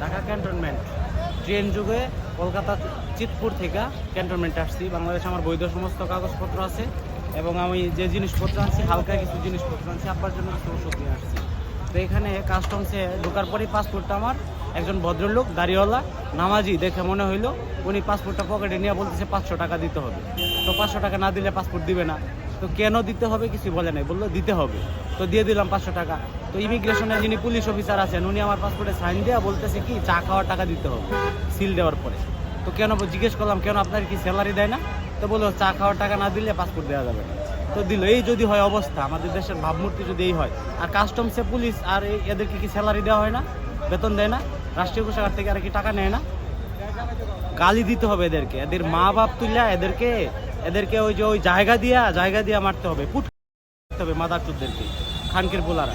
Dhaka cantonment. Train যুগে কলকাতা, চিতপুর থেকে ক্যান্টনমেন্টে আসছি। বাংলাদেশে আমার বৈধ সমস্ত কাগজপত্র আছে এবং আমি যে জিনিসপত্র আনছি, হালকা কিছু জিনিসপত্র আনছি, আব্বার জন্য কিছু ওষুধ নিয়ে আসছি। তো এখানে কাস্টমসে ঢোকার পরেই পাসপোর্টটা আমার। একজন ভদ্রলোক দাড়িওয়ালা নামাজি দেখে মনে হইল, উনি পাসপোর্টটা পকেটে নিয়ে বলতেছে, পাঁচশো টাকা দিতে হবে। তো পাঁচশো টাকা না দিলে পাসপোর্ট দিবে না। তো কেন দিতে হবে কিছু বলে নাই। বলল, দিতে হবে। তো দিয়ে দিলাম পাঁচশো টাকা। তো ইমিগ্রেশনের যিনি পুলিশ অফিসার আছেন, উনি আমার পাসপোর্টে সাইন দেওয়া বলতেছে কি, চা খাওয়ার টাকা দিতে হবে। সিল দেওয়ার পরে। তো কেন জিজ্ঞেস করলাম, কেন আপনার কি স্যালারি দেয় না? তো বলল, চা খাওয়ার টাকা না দিলে পাসপোর্ট দেওয়া যাবে না। তো দিল, এই যদি হয় অবস্থা, আমাদের দেশের ভাবমূর্তি যদি এই হয়, আর কাস্টমসে পুলিশ আর এদেরকে কি স্যালারি দেওয়া হয় না? বেতন দেয় না? রাষ্ট্রীয় কোষাগার থেকে আর কি টাকা নেয় না? গালি দিতে হবে এদেরকে। এদের মা বাপ তুললা এদেরকে এদেরকে ওই যে ওই জায়গা দিয়া জায়গা দিয়া মারতে হবে পুট হবে মাদার চুদদেরকে খানকের পোলারা